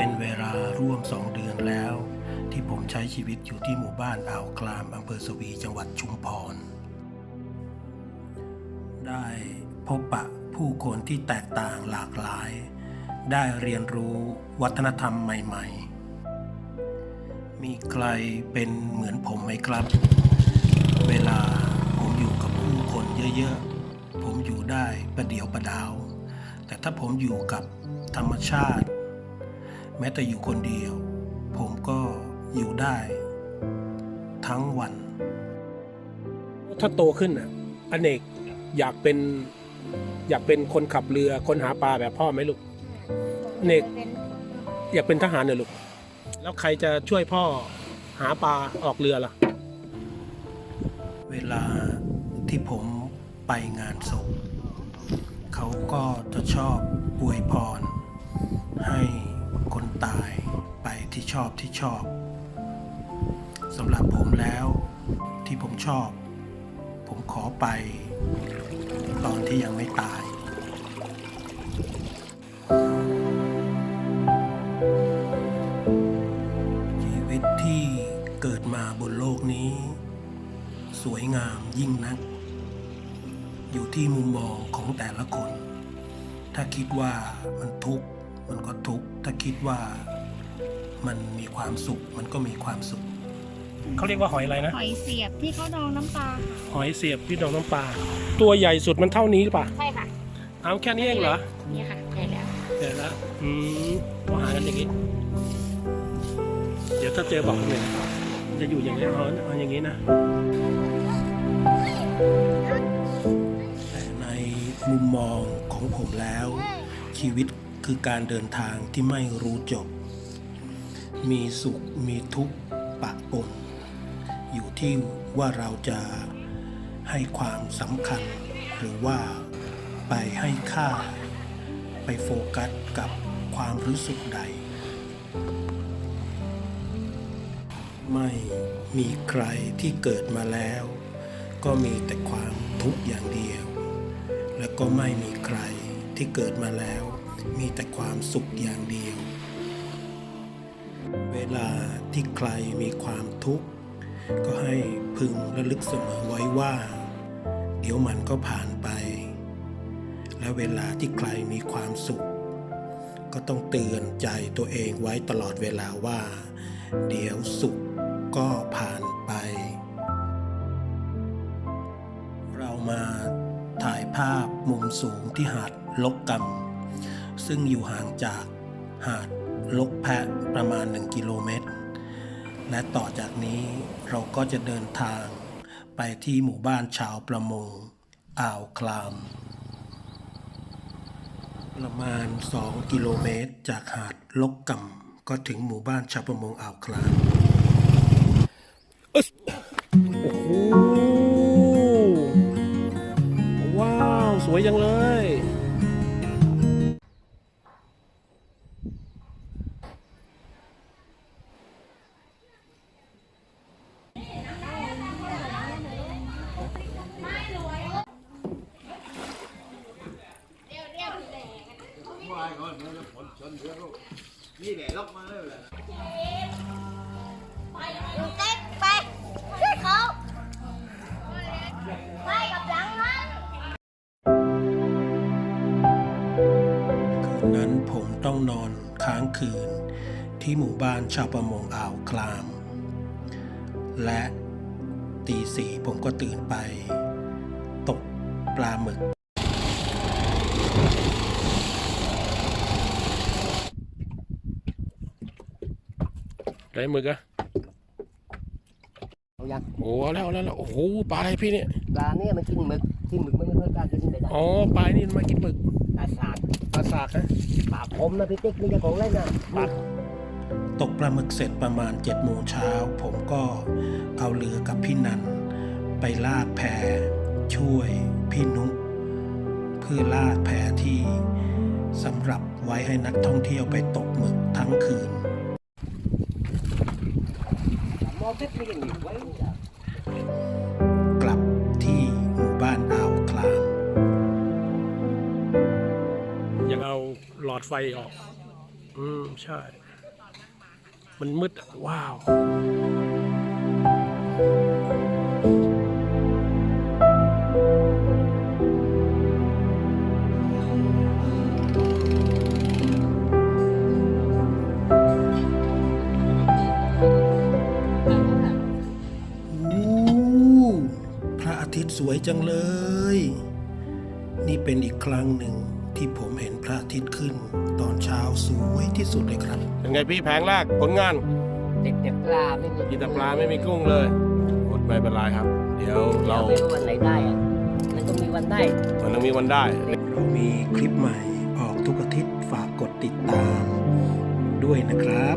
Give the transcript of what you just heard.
เป็นเวลาร่วมสองเดือนแล้ว ที่ผมใช้ชีวิตอยู่ที่หมู่บ้านอ่าวคลามอำเภอสวีจังหวัดชุมพร ได้พบปะผู้คนที่แตกต่างหลากหลาย ได้เรียนรู้วัฒนธรรมใหม่ๆ มีใครเป็นเหมือนผมไหมครับ เวลาผมอยู่กับผู้คนเยอะๆ ผมอยู่ได้ประเดียวประดาว แต่ถ้าผมอยู่กับธรรมชาติ แม้แต่อยู่คนเดียว ผมก็อยู่ได้ ทั้งวัน ถ้าโตขึ้นอะอเนกอยากเป็นอยากเป็นคนขับเรือคนหาปลาแบบพ่อไหมลูก เนก อยากเป็นทหารเหรอลูก แล้วใครจะช่วยพ่อหาปลาออกเรือล่ะ เวลาที่ผมไปงานศพเขาก็จะชอบอวยพรให้ ตายไปที่ชอบที่ชอบสำหรับผมแล้วที่ผมชอบ ผมขอไป ตอนที่ยังไม่ตาย ชีวิตที่เกิดมาบนโลกนี้ สวยงามยิ่งนัก อยู่ที่มุมมองของแต่ละคน ถ้าคิดว่ามันทุกข์ มันก็ทุกข์ถ้าคิดว่ามันมีความสุขมันก็มีความสุข เขาเรียกว่าหอยอะไรนะ หอยเสียบที่เขาดองน้ำปลาค่ะหอยเสียบที่ดองน้ำปลา ตัวใหญ่สุดมันเท่านี้หรือเปล่าใช่ค่ะเอาแค่นี้เองเหรอนี่ค่ะใช่แล้วเดี๋ยวแล้วอืมเราหากันอย่างนี้ เดี๋ยวถ้าเจอบอกหนึ่งจะอยู่อย่างนี้เอาเอาอย่างนี้นะ แต่ในมุมมองของผมแล้ว ชีวิต คือการเดินทางที่ไม่รู้จบ มีสุขมีทุกข์ปะปน อยู่ที่ว่าเราจะให้ความสำคัญ หรือว่าไปให้ค่า ไปโฟกัสกับความรู้สึกใด ไม่มีใครที่เกิดมาแล้ว ก็มีแต่ความทุกข์อย่างเดียว และก็ไม่มีใครที่เกิดมาแล้ว มีแต่ความสุขอย่างเดียว เวลาที่ใครมีความทุกข์ ก็ให้พึงระลึกเสมอไว้ว่า เดี๋ยวมันก็ผ่านไป และเวลาที่ใครมีความสุข ก็ต้องเตือนใจตัวเองไว้ตลอดเวลาว่า เดี๋ยวสุขก็ผ่านไป เรามาถ่ายภาพมุมสูงที่หาดลกกำ ซึ่งอยู่ห่างจากหาดลกแพะประมาณ 1 กิโลเมตร และต่อจากนี้เราก็จะเดินทางไปที่หมู่บ้านชาวประมงอ่าวคลาม ประมาณ 2 กิโลเมตร จากหาดลกกำก็ถึงหมู่บ้านชาวประมงอ่าวคลามโอ้โหว้าว สวยจังเลย เต็กไปช่วยเขาไปกับหลังมันคืนนั้นผมต้องนอนค้างคืน ที่หมู่บ้านชาวประมงอ่าวคลาม และตีสี่ผมก็ตื่นไป ตกปลาหมึก ไรหมึกอะเอายังโอ้เอาแล้วเอาแล้วเอาแล้วโอ้โหปลาอะไรพี่เนี่ยปลาเนี่ยมันกินหมึกกินหมึกมันไม่ค่อยกล้ากินแต่อ๋อปลานี่มันมากินหมึกปลาสาดปลาสากฮะปลาคมนะพี่ติ๊กนี่จะของเล่นนะปลาตกปลาหมึกเสร็จประมาณ7จ็ดโมงเช้า ผมก็เอาเรือกับพี่นัน ไปลากแพช่วยพี่นุกเพื่อลากแพที่สำหรับไว้ให้นักท่องเที่ยวไปตกหมึกทั้งคืนมอเกลับที่หมู่บ้านอ่าวคลามยังเอาหลอดไฟออก อืม ใช่ มันมืด ว้าว สวยจังเลย นี่เป็นอีกครั้งหนึ่งที่ผมเห็นพระอาทิตย์ขึ้น ตอนเช้าสวยที่สุดเลยครับ เป็นไงพี่แผงแรกผลงานติดแต่ปลาไม่มีกินแต่ปลาไม่มีกุ้งเลยอดไม่เป็นไรครับ เดี๋ยวเราเราไม่รู้วันไหนได้อะมันต้องมีวันได้ มันต้องมีวันได้ เรามีคลิปใหม่ออกทุกอาทิตย์ฝากกดติดตามด้วยนะครับ